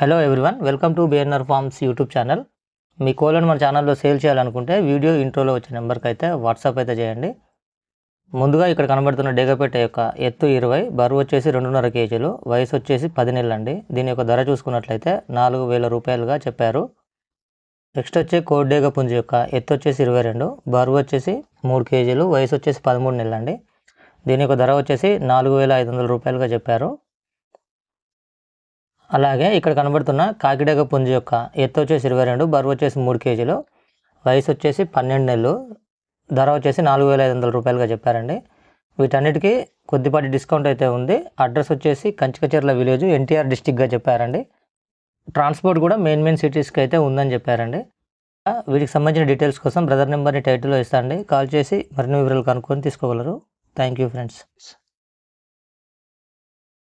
Hello everyone welcome to BNR farms YouTube channel మీ కోళ్ళను మన ఛానల్లో సేల్ చేయాలనుకుంటే వీడియో ఇంట్రోలో వచ్చే నెంబర్కి అయితే వాట్సాప్ అయితే చేయండి. ముందుగా ఇక్కడ కనబడుతున్న డేగపేట యొక్క ఎత్తు ఇరవై బరువు వచ్చేసి రెండున్నర కేజీలు వయసు వచ్చేసి పది నెలలు అండి దీని యొక్క ధర చూసుకున్నట్లయితే నాలుగు వేల రూపాయలుగా చెప్పారు. నెక్స్ట్ వచ్చే కోడ్డేగ పుంజు యొక్క ఎత్తు వచ్చేసి ఇరవై రెండు బరువు వచ్చేసి మూడు కేజీలు వయసు వచ్చేసి పదమూడు నెలలండి. అండి దీని యొక్క ధర వచ్చేసి నాలుగు వేల ఐదు వందల రూపాయలుగా చెప్పారు. అలాగే ఇక్కడ కనబడుతున్న కాకిడేగ పుంజు యొక్క ఎత్తు వచ్చేసి ఇరవై రెండు బరువు వచ్చేసి మూడు కేజీలు వయసు వచ్చేసి పన్నెండు నెలలు ధర వచ్చేసి నాలుగు వేల ఐదు వందల రూపాయలుగా చెప్పారండి. వీటన్నిటికీ కొద్దిపాటి డిస్కౌంట్ అయితే ఉంది. అడ్రస్ వచ్చేసి కంచికచెర్ల విలేజ్ ఎన్టీఆర్ డిస్టిక్గా చెప్పారండి. ట్రాన్స్పోర్ట్ కూడా మెయిన్ మెయిన్ సిటీస్కి అయితే ఉందని చెప్పారండి. వీటికి సంబంధించిన డీటెయిల్స్ కోసం బ్రదర్ నెంబర్ని టైటిల్లో ఇస్తాండి కాల్ చేసి మరిన్ని వివరాలు కనుక్కొని తీసుకోగలరు. Thank you friends.